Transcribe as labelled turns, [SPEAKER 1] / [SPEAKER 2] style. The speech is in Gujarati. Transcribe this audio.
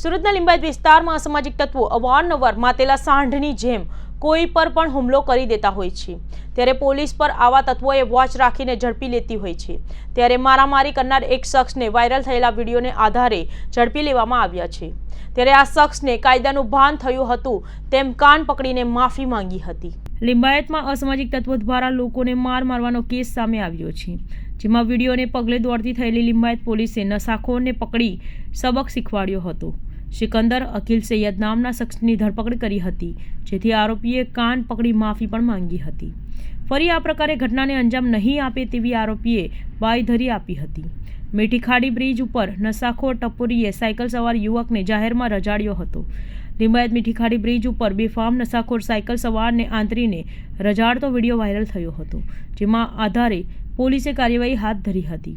[SPEAKER 1] સુરતના લિંબાયત વિસ્તારમાં અસામાજિક તત્વો અવારનવાર માતેલા સાંઢની જેમ કોઈ પર પણ હુમલો કરી દેતા હોય છે. ત્યારે પોલીસ પર આવા તત્વોએ વોચ રાખીને ઝડપી લેતી હોય છે. ત્યારે મારામારી કરનાર એક શખ્સને વાયરલ થયેલા વિડીયોને આધારે ઝડપી લેવામાં આવ્યા છે. ત્યારે આ શખ્સને કાયદાનું ભાન થયું હતું, તેમ કાન પકડીને માફી માંગી હતી. લિંબાયતમાં અસામાજિક તત્વો દ્વારા લોકોને માર મારવાનો કેસ સામે આવ્યો છે, જેમાં વિડીયોને પગલે દોડતી થયેલી લિંબાયત પોલીસે નશાખોરને પકડી સબક શીખવાડ્યો હતો. સિકંદર અખિલ સૈયદ નામના શખ્સની ધરપકડ કરી હતી, જેથી આરોપીએ કાન પકડી માફી પણ માંગી હતી. ફરી આ પ્રકારે ઘટનાને અંજામ નહીં આપે તેવી આરોપીએ બાયધરી આપી હતી. મીઠી ખાડી બ્રિજ ઉપર નશાખોર ટપોરીએ સાયકલ સવાર યુવકને જાહેરમાં રજાડ્યો હતો. લિંબાયત મીઠી ખાડી બ્રિજ ઉપર બેફામ નશાખોર સાયકલ સવારને આંતરીને રજાડતો વીડિયો વાયરલ થયો હતો, જેમાં આધારે પોલીસે કાર્યવાહી હાથ ધરી હતી.